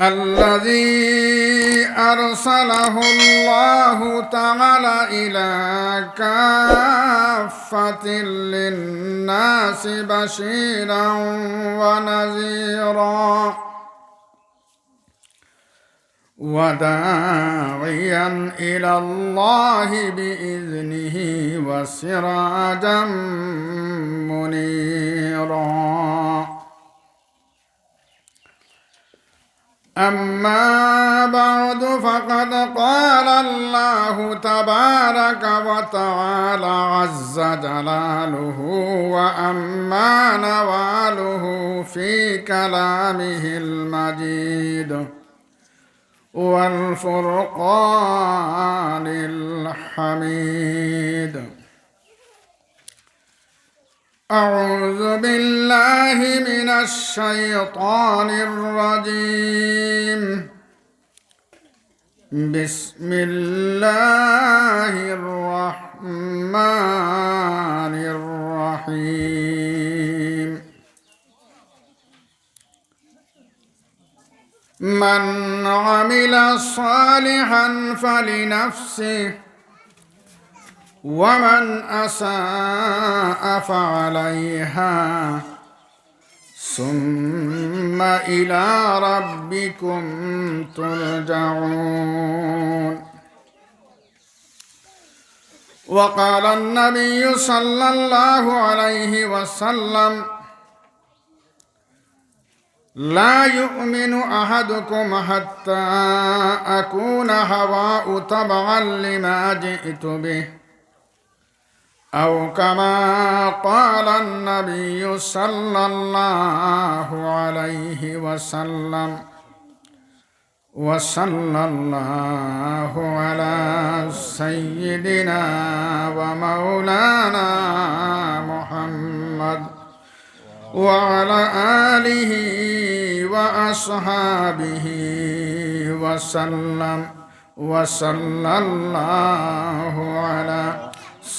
الذي أرسله الله تعالى إلى كافة للناس بشيرا ونذيرا وداعيا إلى الله بإذنه وسراجا منيرا أما بعد فقد قال الله تبارك وتعالى عز جلاله وأما نواله في كلامه المجيد والفرقان الحميد أعوذ بالله من الشيطان الرجيم. بسم الله الرحمن الرحيم. من عمل صالحا فلنفسه ومن اساء فعليها ثم إلى ربكم ترجعون وقال النبي صلى الله عليه وسلم لا يؤمن احدكم حتى اكون هواء طبعا لما جئت به أو كما قال النبي صلى الله عليه وسلم وصلى الله على سيدنا ومولانا محمد وعلى آله وأصحابه وسلم وصلى الله على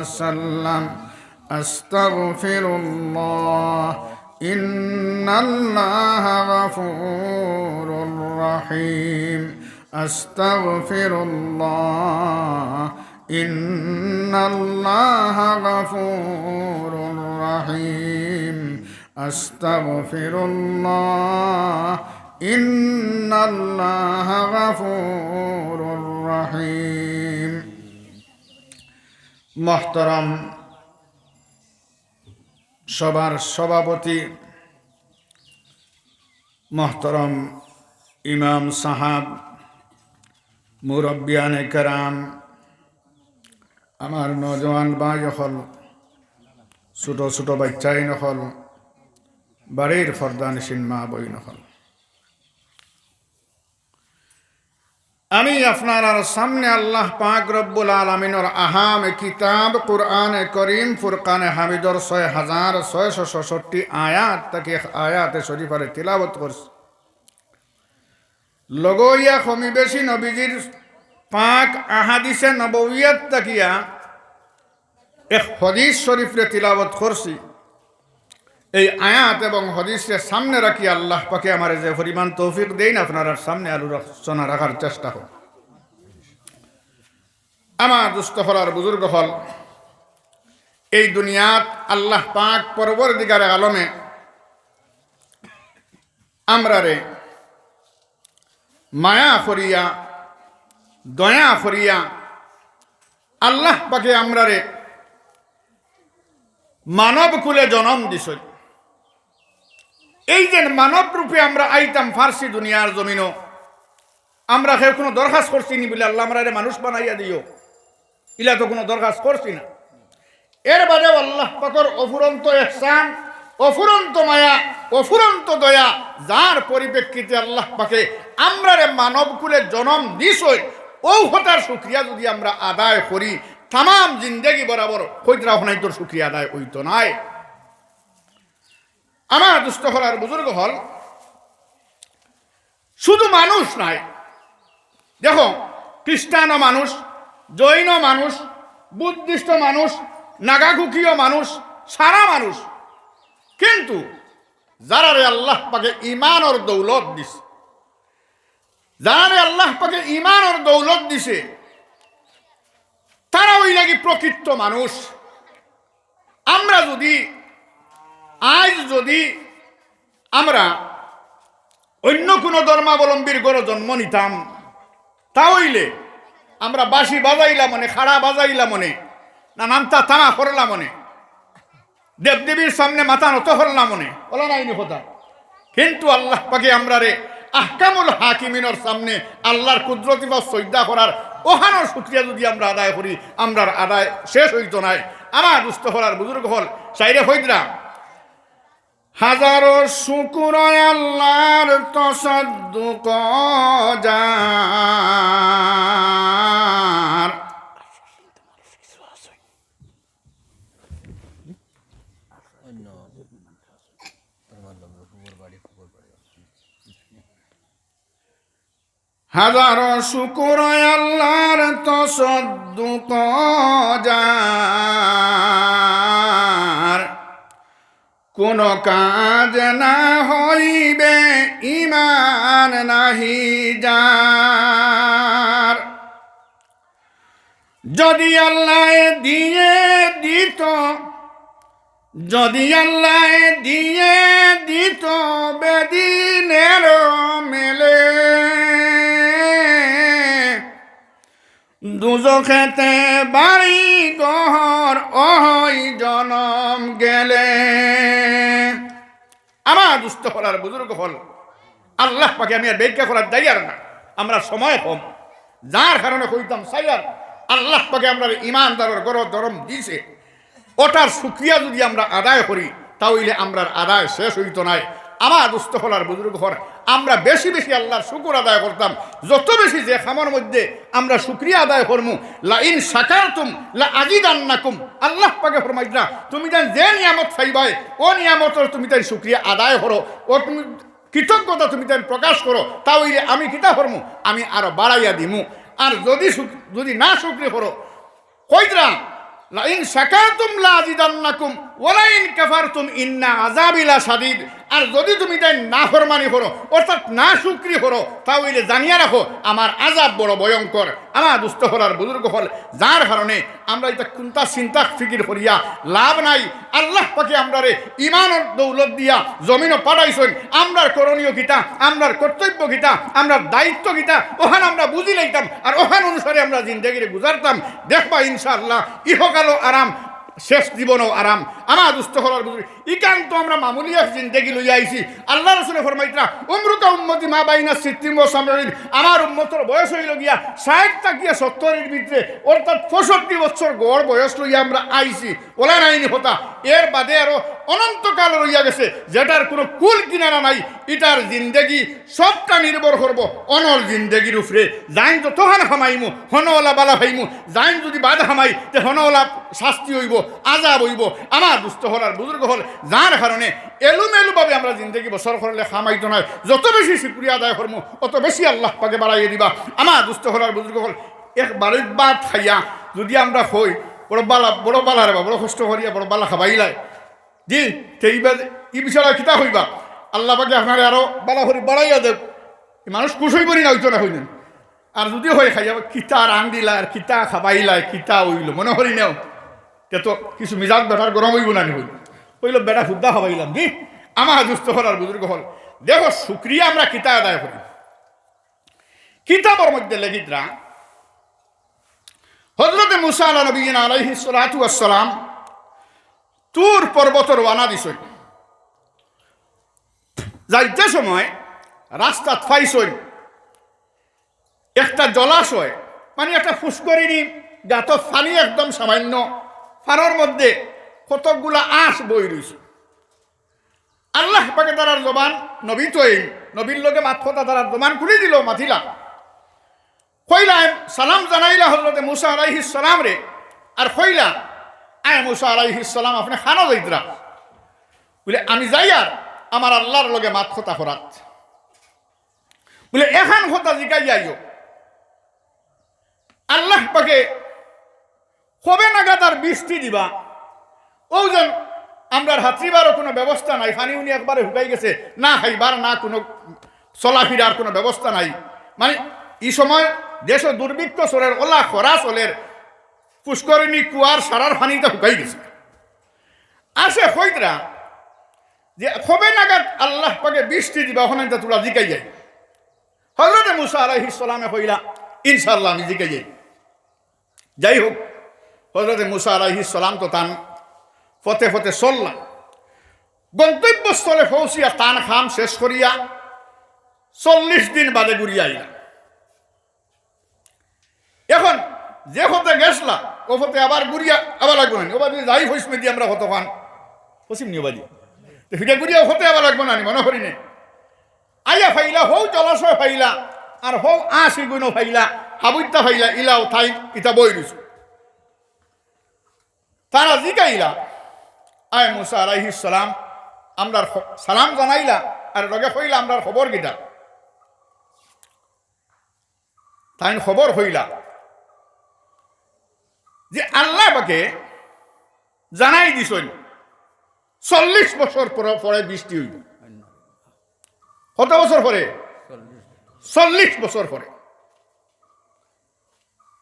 وسلم. أستغفر الله إن الله غفور رحيم. أستغفر الله إن الله غفور رحيم. أستغفر الله إن الله غفور رحيم. মহতরম, সবার সভাপতি মহতরম ইমাম সাহাব, মুরব্বিয়ান কেরাম, আমার নজওয়ান বাঁজ হল, ছোট ছোট বাচ্চাই নহল বাড়ির ফরদানিসীন মা বই নহল আমি আপনার সামনে আল্লাহ পাক রব্বুল আলমিনর আহাম কিতাব, কুরআনে করিম, ফুরকানে হামিদর ছয় হাজার ছয়শো ছষট্টি আয়াত তাকে আয়াতে শরীফারে তিলাবত করছে। লগইয়া কমি বেশি নবীজির পাক আহাদিসে নবউয়াত তাকিয়া এক হদিস শরীফরে তিলাবত করছি। এই আয়াত এবং হদিসের সামনে রাখি আল্লাহ পাকে আমার যে পরিমাণ তৌফিক দেন, আপনার সামনে আলোচনা রাখার চেষ্টা হোক। আমার দুস্থ হলার বুজুর্গ হল এই দুনিয়াত আল্লাহ পাক পরবর দিগার আলমে আমরা রে মায়া করিয়া, দয়া করিয়া আল্লাহ পাকে আমরা রে মানব কুলে জনম দিছ এই যে মানব রূপে আমরা আইতাম ফার্সি দুনিয়ার জমিনও, আমরা সে কোনো দরখাস্ত করছি নি বলে আল্লাহ আমরা মানুষ বানাইয়া দিও। ইলা তো কোনো দরখাস্ত করছি না। এর বাদেও আল্লাহ পাকর অফুরন্ত এহসান অফুরন্ত মায়া, অফুরন্ত দয়া, যার পরিপ্রেক্ষিতে আল্লাহ পাকে আমরা রে মানব কুলে জনম দিছই ও হতার সুক্রিয়া যদি আমরা আদায় করি, তাম জিন্দেগি বরাবর হইতরা হনাই তোর সুক্রিয়া আদায় হইতো নাই। আমার দুষ্ট হলার বুজুর্গ হল। শুধু মানুষ নাই দেখো খ্রিস্টানও মানুষ, জৈন মানুষ বুদ্ধিষ্ট মানুষ নাগাকুকীয় মানুষ, সারা মানুষ। কিন্তু যারা রে আল্লাহ পাকে ইমান ওর দৌলত দিছে, যারা রে আল্লাহ পাকে ইমান ওর দৌলত দিছে, তারা ওই লাগি প্রকৃত মানুষ। আমরা যদি আজ যদি আমরা অন্য কোনো ধর্মাবলম্বীর গড় জন্ম নিতাম তাহলে আমরা বাঁশি বাজাইলাম মনে, খাড়া বাজাইলাম মনে, না নামতা তামা করলাম মনে, দেবদেবীর সামনে মাথা নত করলাম মনে, বলা নাইনি কথা? কিন্তু আল্লাহ পাকে আমরা রে আহকামুল হাকিমিনর সামনে আল্লাহর কুদরতি বা সৈদা করার ওহানোর সুক্রিয়া যদি আমরা আদায় করি, আমরার আদায় শেষ হইত নাই। আমার দুস্থ হলার বুজুর্গ হল চাইরে হইদরা হাজারো শুকুর আল্লাহর তসদ্দুক যার হাজারো শুকুর আল্লাহর তসদ্দুক যার কোন কাজ না হইবে ইমান নাহি যার। যদি আল্লাহ দিয়ে দিত, যদি আল্লাহ দিয়ে দিত বেদিনের মেলে। দুজখেতে বাড়ি গহর অহই জনম গেলে। আমার দুস্থ হলার বুজুর্গ হল। আল্লাহ পাকে আমি আর বেজ্ঞা করার দাইয়ার না। আমরা সময় কম। যার কারণে কইতাম সাইয়ার আল্লাহ পাকে আমরা ইমানদারের গর দরম দিছে ওটার সুক্রিয়া যদি আমরা আদায় করি, তাহলে আমরা আদায় শেষ হইতো নাই। আমার দুস্থ হলার বুজুর্গ হর আমরা বেশি বেশি আল্লাহর শুকুর আদায় করতাম। যত বেশি যে খামার মধ্যে আমরা শুক্রিয়া আদায় করমু লা ইন সাকারতুম, লা আজিদান্নাকুম। আল্লাহ পাকে ফরমাইতরা তুমি যেন যে নিয়ামত পাইবাই ও নিয়ামতের তুমি তাই শুক্রিয়া আদায় করো। ও তুমি কৃতজ্ঞতা তুমি তাই প্রকাশ করো। তাহলে আমি কিতা করমু? আমি আরও বাড়াইয়া দিমু। আর যদি যদি না শুক্রিয়া করো কইতরা লাইন শাকারতুম লা আজিদান্নাকুম ওয়ালাইন কাফারতুম ইন্না আযাবিলা শাদীদ। আর যদি তুমি তাই না ফরমানি করো, অর্থাৎ না শুকরি করো, তাহলে জানিয়া রাখো, আমার আজাব বড় ভয়ঙ্কর। আমার দুস্থ হলার বুজুর্গ হল। যার কারণে আমরা এটা কোনটা চিন্তা ফিকির করিয়া লাভ নাই। আল্লাহ পাকে আমরা রে ইমানের দৌলত দিয়া জমিনও পাঠাইছেন আমরার করণীয় গীতা আমরার কর্তব্য গীতা আমরার দায়িত্ব গীতা ওখান আমরা বুঝি লাইতাম, আর ওখান অনুসারে আমরা জিন্দগিরে গুজারতাম। দেখবা ইনশাআল্লাহ, ইহকালও আরাম, শেষ জীবনও আরাম। আমার দুস্থ হলার বুঝি। ইকান্ত আমরা মামুলি এক জিন্দেগি লইয়া আইছি। আল্লাহ রসুলের ফরমাইতরা, উমরুকা উম্মতি মা বাইনা সিদ্দিম ও সামরিন। আমার উম্মতর বয়স হইল গিয়া ষাট তাকিয়া সত্তরের ভিতরে। অর্থাৎ পঁয়ষট্টি বছর গড় বয়স লইয়া আমরা আইছি। ওলা নাইনি হতা। এর বাদে আরও অনন্তকাল রইয়া গেছে, যেটার কোনো কুল কিনারা নাই। ইটার জিন্দেগি সবটা নির্ভর করব অনর জিন্দেগির উপরে। যাইন তো তোহান হামাইমু, হনওয়ালা বালা হাইমু যাইন যদি বাধা হামাই, তে হনওয়ালা শাস্তি হইব আজাব হইব। আমার দুস্থ হলার বুজুর্গ হল যার কারণে এলুমেলুভাবে আমরা জিন্দগি বছর করলে খামাইতো নয় যত বেশি শুক্রিয়া আদায় করব অত বেশি আল্লাহ পাকে বাড়াইয়ে দিবা। আমার দুস্থ হলার বুজুর্গ হল, এক বাড়ির বাদ খাইয়া, যদি আমরা হই বড় বালা বড় বালা রে বা, বড় কষ্ট করিয়া বড় বালা খাবাইলাই জি সেইবার ই বিষয়ে কিতা হইবা। আল্লাহ পাকে আপনার আরও বালা হরি বাড়াইয়া দেব মানুষ কুশ হইব না না হইলেন আর যদি হয়, খাইয়া কিতা রান্দিলা আর কিতা খাবাইলাই কিতা হইল মনে হরি নেও। তে তো কিছু মিজাজ বেটার গরম হইব না হইল হইল বেটা, শুদ্ধা খাবাইলাম দি। আমার দুস্থ হল আর বুজুর্গ হল। দেখো শুক্রিয়া আমরা কিতা আদায় করি কিতাবর মধ্যে লেগিতরা হজরতে মুসা আলা নবীন আলাইহি সালাতু আসসালাম তুর পর্বত রওনা দিছেন যাইতে সময় রাস্তাত ফাইছই একটা জলাশয় মানে একটা ফুসকরিনি গাত ফানি একদম সামান্য ফানোর মধ্যে কতকগুলা আঁশ বই রইছে। আল্লাহ পাকে তারার জবান নবী তো নবীর লোকে মাথা তারার জবান খুলে দিল, মাথিলা। কইলা সালাম জানাইলা হজরতে মুসা আলাইহি সালাম রে। আর কইলা, আয় মুসা আলাইহি সালাম, আপনি খানো যাইতরা। বলে, আমি যাই আর আমার আল্লাহর লগে মাত কথা করাত। বলে, এখান কথা জিকাই যাইও আল্লাহ পাকে বৃষ্টি দিবা। ও যেন আমরা হাতিবারও কোনো ব্যবস্থা নাই। ফানি উনি একবারে হুকাই গেছে, না খাইবার, না কোনো চলাফিরার কোনো ব্যবস্থা নাই। মানে এই সময় দেশ দুর্ভিক্ষ চলের ওলা, খরা চলের পুষ্করিণী, কুয়ার সারার ফানিটা হুকাই গেছে। আসে হইতরা যে কবে নাগাদ আল্লাহ পাকে বৃষ্টি দিবা, ওখানে তোরা জিকাই যাই। হজরতে মুসা আলাইহিস সালামে কইলা ইনশাল্লাহ আমি জিকাই যাই। যাই হোক হজরতে মুসা সালাম তো তান ফতে ফতে চললাম। গন্তব্যস্থলে পৌঁছিয়া তান খাম শেষ করিয়া চল্লিশ দিন বাদে ঘুরিয়া আইলাম। এখন যে হতে গেছলা ও হতে আবার ঘুরিয়া আবার লাগবে না ওবার যাই হইস মেদি আমরা হতো খান পশ্চিম বাজি। তো ফিরে ঘুরিয়া হতে আবার লাগবে না মনে করি নে। আইয়া ফাইলা হৌ জলাশয় ফাইলা, আর হৌ আশি গুণ ফাইলা হাবুইতা ফাইলা, ইলাও থাই, ইতা বই দিছো তারা জিকাইলা আয় মুসা আলাইহি সালাম, আমরা সালাম জানাইলা, আর লগে হইলা আমরার খবর কিটা? তাই খবর হইলা যে আল্লাহ বাকে জানাই দিছন, চল্লিশ বছর পর বৃষ্টি হইব। কত বছর পরে? চল্লিশ বছর পরে।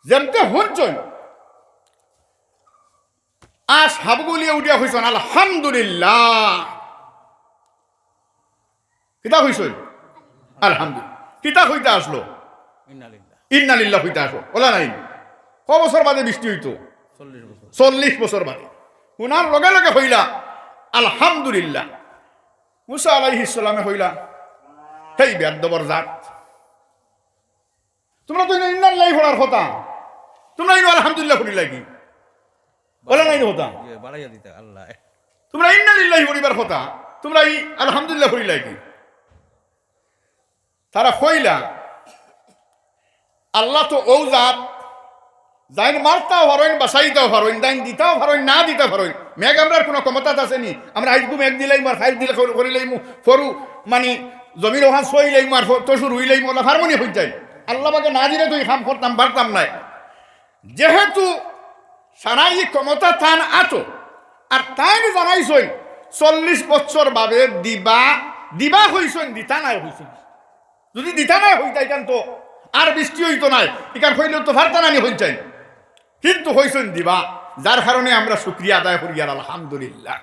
যেমতে শুনছন আজ হাবগুলিয়ে উঠিয়া হইছন আলহামদুলিল্লাহ। কিতা হইছন আলহামদুলিল্লাহ। কিতা হইতে আসলো? ইন্নালিল্লাহ। হইতে আসো ওলা নাই। ক বছর বাদে বৃষ্টি হইতো? চল্লিশ বছর। বাদে। উনার লগে লগে হইলা আলহামদুলিল্লাহ। মুসা আলাইহিস সালামে হইলা হেই বেদবর জাত তোমরা তো ইন্নাল্লাহ হওয়ার কথা। তোমরা ইনো আলহামদুলিল্লাহ করিলা কি? বলে নাই হতা বাড়াইয়া দিতে আল্লাহ। তোমরা ইন্নালিল্লাহ পরিবার কথা তোমরা এই আলহামদুলিল্লাহ করিলা কি তারা কইলা আল্লাহ তো ও জাত যাইন মারতাও পারেন বাসাইতেও পারেন দাইন দিতেও পারেন না দিতে পারেন মেঘ আমরার কোনো ক্ষমতা আছে নি। আমরা আইবু মেঘ দিলাই মার খাইল দিলে করিলাই মু ফরু মানে জমির ওখান সইলাই মার তসু রুইলাই মোলা হারমোনি হয়ে যায় আল্লাহ বাকে না দিলে তুই খাম করতাম পারতাম নাই। যেহেতু সারাই ক্ষমতা থান আতো আর তাই জানাইছই, চল্লিশ বছর বাবে দিবা দিবা হইছই দিতা নাই হইছই যদি দিতা নাই হইতা ইকান তো আর বৃষ্টি হইতো নাই ইকান হইলেও তো ভারতা নানি হইতেন কিন্তু হইছেন দিবা যার কারণে আমরা শুক্রিয়া আদায় করি আর আলহামদুলিল্লাহ।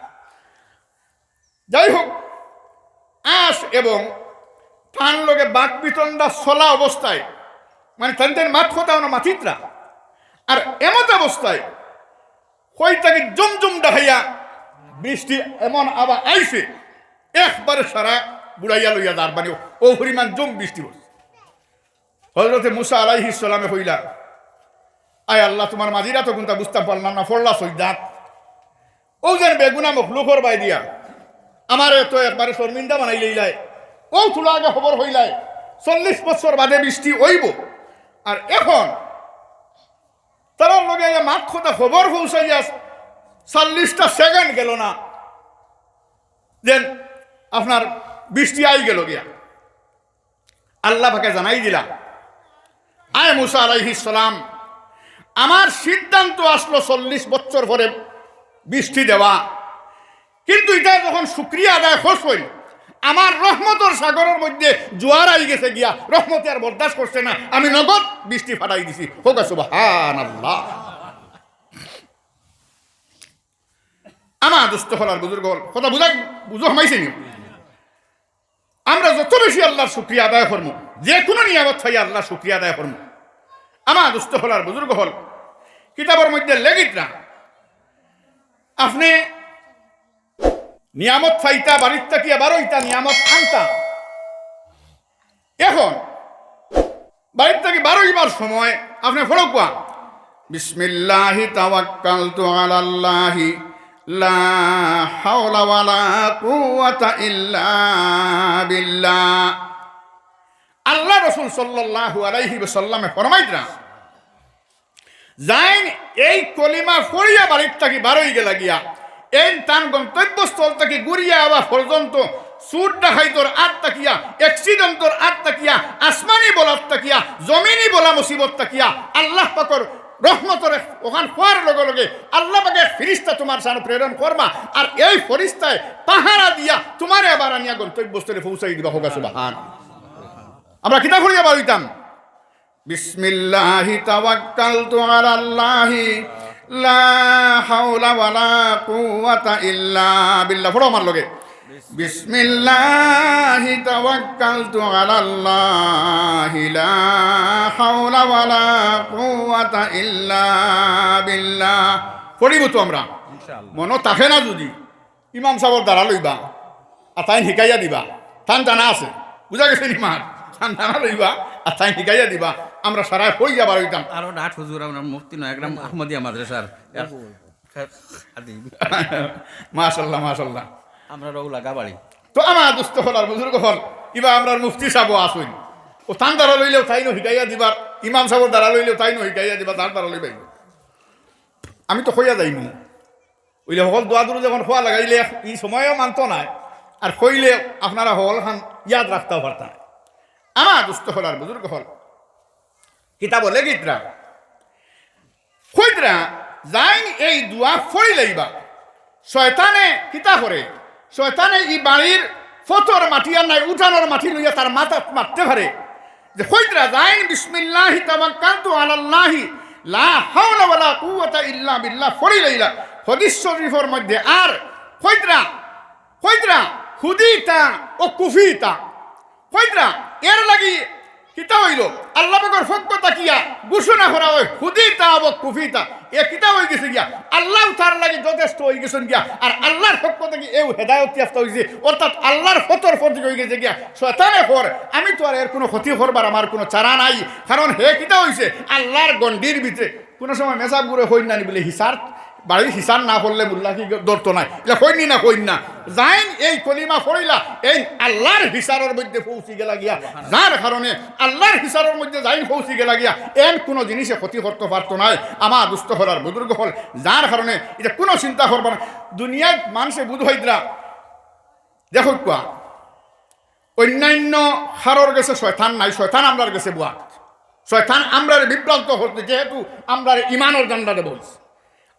যাই হোক আস এবং তান লগে বাক বিতণ্ডা চলা অবস্থায় মানে তাদের মাত কথা মাথিত্রা আর এমত অবস্থায় কইটাকে জমজম দেখাইয়া বৃষ্টি এমন আবার আইছে, একবারে সারা বুড়াইয়া লইয়া দাঁড় মানে ও পরিমাণ জম বৃষ্টি হচ্ছে হজরতে মুসা আলাইহি সালামে হইলা, আয় আল্লাহ, তোমার মাঝিরা তো কোনটা বুঝতে পারলাম না ফড়লা সৈদাত। ও যেন বেগুনা মুখ লুকর বাই দিয়া, আমার তো একবারে শর্মিন্দা বানাই লইলাই ও তুলা আগে খবর হইলাই চল্লিশ বছর বাদে বৃষ্টি হইব। আর এখন তার লগে মাত কথা খবর পৌঁছাইয়া চল্লিশটা সেকেন্ড গেল না। দেন আপনার বৃষ্টি আই গেল গিয়া। আল্লাহ ভাকে জানাই দিলা আয় মুসা আলাইহিস সালাম, আমার সিদ্ধান্ত আসলো চল্লিশ বছর পরে বৃষ্টি দেওয়া। কিন্তু এটা যখন শুক্রিয়া আদায় খোঁজ হইল আমার রহমতর সাগরের মধ্যে জোয়ার আই গেছে গিয়া রহমতে আর বরদাস্ত করছে না। আমি নগদ বৃষ্টি ফাটাই দিছি। হোক সুবহান আল্লাহ আমার দুষ্ট হলার বুজুর্গ হল কথা বুঝা বুঝো, হামাইছে নি? আমরা যত বেশি আল্লাহর শুক্রিয়া আদায় করব যে কোনো নিয়ামত থাই আল্লাহ শুক্রিয়া আদায় করব আমার দুষ্ট হলার বুজুর্গ হল কিতাবের মধ্যে লেগিত না। আপনি নিয়ামত ফাইতা, বাড়ির তাকিয়া বারোইতা নিয়ামত আনতা। এখন, বাড়ির থেকে বারোইবার সময়, আপনি ফলকুয়া বিসমিল্লাহি তাওয়াক্কালতু আলাল্লাহি, লা হাওলা ওয়ালা কুওয়াতা ইল্লা বিল্লাহ। আল্লাহ রসুল সাল্লাল্লাহু আলাইহি ওয়াসাল্লামে ফরমাইতরা যাইন এই কলিমা ফড়িয়া বাড়ির থাকি বারোই গেলা গিয়া এই তান গন্তব্যস্থল থেকে গুড়িয়া আবার পর্যন্ত সুর ডাকাইতর আট তাকিয়া অ্যাক্সিডেন্টর আট তাকিয়া আসমানি বলার তাকিয়া জমিনি বলা মুসিবত তাকিয়া আল্লাহ পাকর রহমতরে ওখান খোয়ার লগে লগে আল্লাহ পাকে ফিরিস্তা তোমার সামনে প্রেরণ করবা আর এই ফরিস্তায় পাহারা দিয়া তোমারে আবার আনিয়া গন্তব্যস্থলে পৌঁছাই দিবা হোক সুবাহান। আমরা কিতা করিয়া বাড়িতাম বিসমিল্লাহি তাওয়াক্কালতু আলাল্লাহি। লা হাওলা ওয়ালা কুওয়াতা ইল্লা বিল্লাহ। পড়ো আমার লগে। বিসমিল্লাহি তাওয়াক্কালতু আলাল্লাহি লা হাওলা ওয়ালা কুওয়াতা ইল্লা বিল্লাহ। পড়িব তো আমরা। মনো তাকে না যদি। ইমাম সাহর দ্বারা লইবা। আর তাই শিকাইয়া দিবা। থান জানা আছে। বুঝা গেছে নি মার থান জানা লইবা। আর তাই শিকাইয়া দিবা। আমরা সারাই হই যাবার হইতাম আরও ডাট হুজুর আমরা মুফতি নয় একদম আহমদিয়া মাদ্রাসার আদি মাশাল্লাহ মাশাল্লাহ। আমরা রৌলা গাবাড়ি। তো আমার দুস্থ হল আর বুজুর্গ হল ইবা আমরা মুফতি সাহেব আসুন ও তান দ্বারা লইলেও তাই নো শিকাইয়া দিবার। ইমাম সাহেবর দ্বারা লইলেও তাই নো শিকাইয়া দিবা তার দ্বারা লইবাই আমি তো হইয়া যাইমু। ওইলে সকল দোয়া দূর যখন খোয়া লাগাইলে এই সময়ও মানত নাই। আর কইলে আপনারা হল খান ইয়াদ রাখতেও পারতাম। আমার দুস্থ হল আর বুজুর্গ হল কিতাব লেগিতরা কইতরা যাইন এই দোয়া ফড়ি লইবা। শয়তানে কিতা করে শয়তানে ই বাড়ির ফতর মাটি আর নাই উঠানোর মাটি লইয়া তার মাথা মারতে পারে যে কইতরা যাইন বিসমিল্লাহি তাওয়াক্কালতু আলাল্লাহি, লা হাওলা ওয়ালা কুওয়াতা ইল্লা বিল্লাহ ফড়ি লইলা। হাদিস শরীফের মধ্যে আর কইতরা কইতরা হুদিতা ও কুফিতা। কইতরা এর লাগি কিতা হইল? আল্লাহ পাকের ফক্ক তাকিয়া ঘোষণা করা হয় হুদিতা ও কুফিতা এ কিতা হই গেছে গিয়া? আল্লাহ তার লাগি যথেষ্ট হই গেছেন গিয়া। আর আল্লাহর পক্ষ থেকে এও হেদায়ত ইয়াফতা হইছে। অর্থাৎ আল্লাহর ফতর ফত হই গেছে গিয়া। শয়তানে কর আমি তো আর এর কোনো ক্ষতি করবার আমার কোনো চারা নাই। কারণ হে কিতা হইছে? আল্লাহর গন্ডির ভিতরে কোনো সময় মেসাব গুড়ে হই না নি বলে হিসার বাড়ির হিসার না করলে মুল্লা কি দরতো নাই? এটা কইনি না কইন? না যাইন এই কলিমা ফড়িলা এই আল্লাহর হিসারের মধ্যে পৌঁছি গেলা গিয়া। যার কারণে আল্লাহর হিসারের মধ্যে যাইন পৌঁছি গেলা গিয়া, এন কোনো জিনিসে ক্ষতি করতে পারতো নাই। আমার দুস্থ হলার বুজুর্গ হল। যার কারণে এটা কোনো চিন্তা করবা না। দুনিয়ায় মানুষে বুধ হইতরা দেখো কোয়া, অন্যান্য হারর গেছে, শয়তান নাই, শয়তান আমরার গেছে বুয়া। শয়তান আমরার বিভ্রান্ত হতে যেহেতু আমরার ইমানের জান্ডাতে বলছে।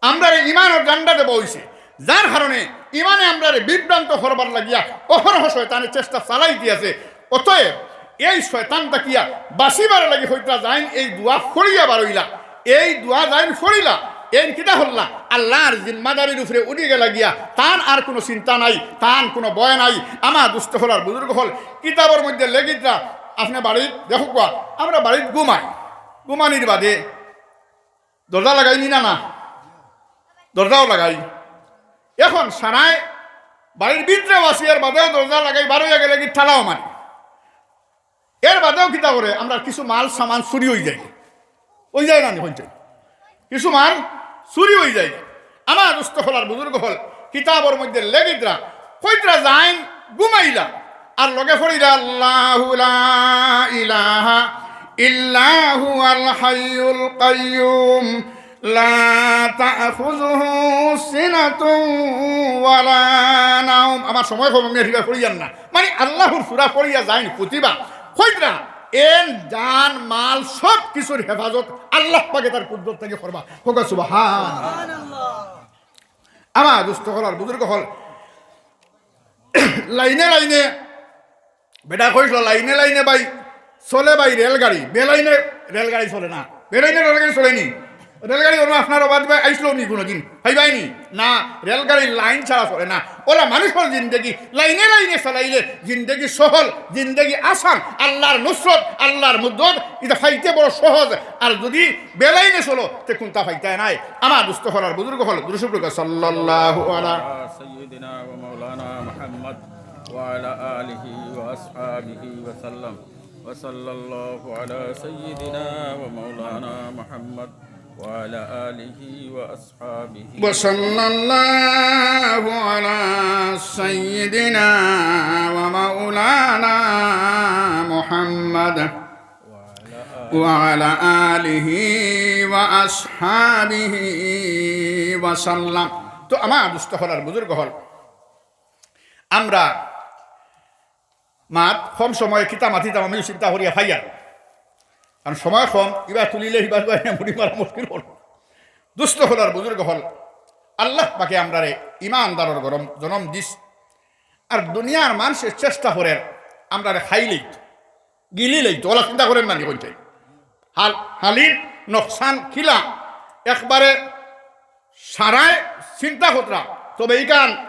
আমরার ইমানের জান্ডাতে বইছে। যার কারণে ইমানে আমরার বিভ্রান্ত করবার লাগিয়া অহরহ শয়তানের চেষ্টা চালাই দিয়েছে। অতএব এই শয়তানটা কিয়া বাসিবার লাগি হইতা যাইন, এই দোয়া ফড়িয়া বারইলা। এই দোয়া যাইন ফড়িলা এই কিতা হল্লা? আল্লাহর জিম্মাদারির উপরে উঠে গেলা গিয়া তান আর কোনো চিন্তা নাই তান কোনো বয় নাই। আমার দুষ্ট হল হলার বুজুর্গ হল, কিতাবের মধ্যে লেগিতরা আপনি বাড়ির দেখো কোয়া আমরা বাড়ির ঘুমাই। ঘুমানির বাদে দরজা লাগাইনি না না? দরজাও লাগাই। এখন সারায় বাড়ির ভিতরে আসি এর বাদেও দরজা লাগাই, বারো জায়গায় লাগি ঠালাও মারি? এর বাদেও কিতা করে? আমরা কিছু মাল, সামান চুরি হয়ে যায় ওই যায় না হইতে কিছু মাল চুরি হয়ে যায়। আমার দুস্থ হলার বুজুর্গ হল, কিতাবর মধ্যে লেগিতরা কইতরা যাইন ঘুমাইলা, আর লগে ফড়িরা আল্লাহু লা ইলাহা ইল্লাহু আল হাইয়ুল কাইয়ুম। আমার সময় আমি হিবা পড়িয়ান না। মানে আল্লাহর সূরা পড়িয়া যাইন প্রতিভা কইতরা এন, জান, মাল সব কিছুর হেফাজত আল্লাহ পাকে তার কুদরত থেকে করবা। হোক সুবহান আমার দুস্থ হলার বুজুর্গ হল। লাইনে লাইনে। বেটা কইছিল লাইনে লাইনে বাই চলে বাই রেলগাড়ি। বেলাইনে রেলগাড়ি চলে না। বেলাইনে রেলগাড়ি চলেনি। রেলগাড়ি কোনো আপনার অবাধ ভাই আইসলো নি কোনোদিন ভাইবাইনি না রেলগাড়ির লাইন ছাড়া চলে না ওলা মানুষের জিন্দগি লাইনে লাইনে চালাইলে জিন্দগি সহল জিন্দগি আসান আল্লাহর নুসরত আল্লাহর মুদ্দত এটা ফাইতে বড় সহজ আর যদি বেলাইনে চলো তে কোনটা ফাইতে নাই আমার দুস্থ হলার বুজুর্গ হল দুরুসুপ্রকা সাল্লাল্লাহু আলা سيدنا ومولانا محمد وعلى آله وأصحابه وسلم وصلى الله على سيدنا ومولانا محمد وعلى آله وأصحابه وصلى الله على سيدنا ومولانا محمد وعلى وعلى آله وأصحابه وسلم তো আমার দুষ্ট হল আর বুজুর্গ হল আমরা মাত কম সময়ে কিতা মাতিতাম আমি চিন্তা করিয়া ফাইয়ার কারণ সময় কম ইবার তুলিলে ইবার মুড়ি মারা মুশকিল হল। দুষ্ট হল আর বুজুর্গ হল। আল্লাহ পাকে আমরা ইমানদারর গরম, জনম দিস। আর দুনিয়ার মানুষের চেষ্টা করেন আমরা খাই লইত গিলি লইত ওলা চিন্তা করেন না কইতে। হাল হালির নকশান খিলা, একবারে সারায় চিন্তা কতরা তবে এই কারণ